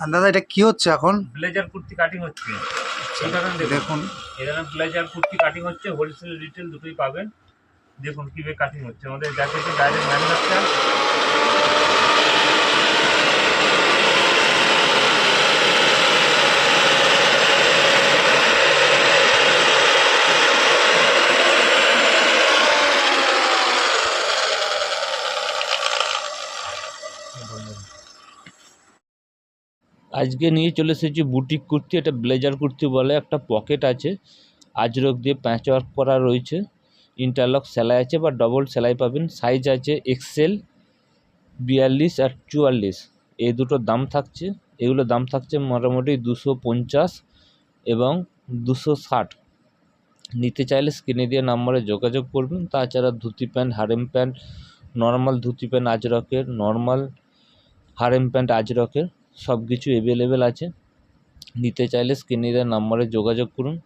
দাদা এটা কি হচ্ছে এখন? ব্লেজার কুর্তি কাটিং হচ্ছে। এই দেখেন। এখানে ব্লেজার কুর্তি কাটিং হচ্ছে হোলসেল রিটেল দুটোই পাবেন। দেখুন কীভাবে কাটিং হচ্ছে। আমাদের জ্যাকেটে ডাইরেক্ট ম্যানুফ্যাকচার আজকে নিয়ে চলে এসেছি বুটিক কুর্তি, এটা ব্লেজার কুর্তি বলে একটা পকেট আছে। আজরক দিয়ে প্যাঁচ ওয়ার্ক করা রয়েছে। ইন্টারলক সেলাই আছে বা ডবল সেলাই পাবেন। সাইজ আছে এক্সেল বিয়াল্লিশ আর চুয়াল্লিশ। এই দুটোর দাম থাকছে। এগুলোর দাম থাকছে মোটামুটি দুশো পঞ্চাশ এবং দুশো ষাট। নিতে চাইলে স্ক্রিনে দিয়ে নাম্বারে যোগাযোগ করবেন। তাছাড়া dhoti pant harem pant normal dhoti pant আজরকের normal harem pant আজরকের সব কিছু অ্যাভেলেবেল আছে। নিতে চাইলে স্ক্রিনে দেওয়া নাম্বারে যোগাযোগ করুন।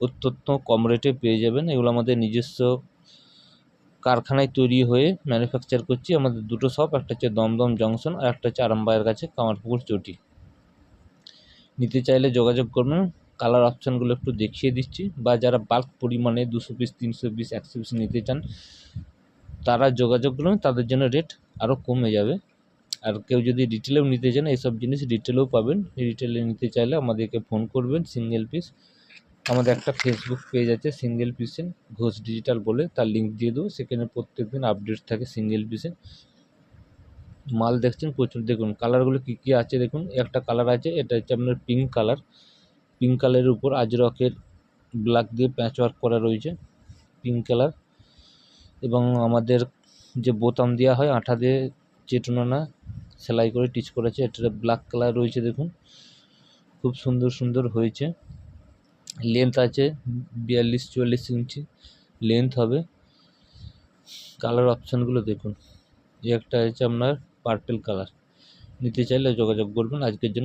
অত্যন্ত কম রেটে পেয়ে যাবেন। এগুলো আমাদের নিজস্ব কারখানায় তৈরি হয়ে ম্যানুফ্যাকচার করছি। আমাদের দুটো শপ একটা হচ্ছে দমদম জংশন আর একটা হচ্ছে আরামবাগের কাছে কামারপুকুর চটি। নিতে চাইলে যোগাযোগ করবেন। কালার অপশানগুলো একটু দেখিয়ে দিচ্ছি। বা যারা বাল্ক পরিমাণে দুশো পিস তিনশো পিস একশো পিস নিতে চান, তারা যোগাযোগ করবেন তাদের জন্য রেট আরও কমে যাবে। আর কেউ যদি ডিটেলেও নিতে চান, এইসব জিনিস ডিটেলেও পাবেন। রিটেলে নিতে চাইলে আমাদেরকে ফোন করবেন সিঙ্গেল পিস আমাদের একটা ফেসবুক পেজ আছে সিঙ্গেল পিসের ঘোষ ডিজিটাল বলে, তার লিঙ্ক দিয়ে দেবো। সেখানে প্রত্যেক দিন আপডেট থাকে সিঙ্গেল পিসে মাল দেখছেন প্রচুর। দেখুন কালারগুলো কী কী আছে দেখুন। একটা কালার আছে, এটা হচ্ছে আপনার পিঙ্ক কালার পিঙ্ক কালারের উপর আজরকের ব্ল্যাক দিয়ে প্যাচ ওয়ার্ক করা রয়েছে পিঙ্ক কালার এবং আমাদের যে বোতাম দেওয়া হয়, আঠা দিয়ে চেটুনানা সেলাই করে টিচ করেছে। এটা ব্ল্যাক কালার রয়েছে দেখুন। খুব সুন্দর সুন্দর হয়েছে। লেন্থ আছে বিয়াল্লিশ, চুয়াল্লিশ ইঞ্চি। লেন্থ হবে। কালার অপশানগুলো দেখুন। একটা আছে আপনার পার্পেল কালার নিতে চাইলে যোগাযোগ করবেন। আজকের জন্য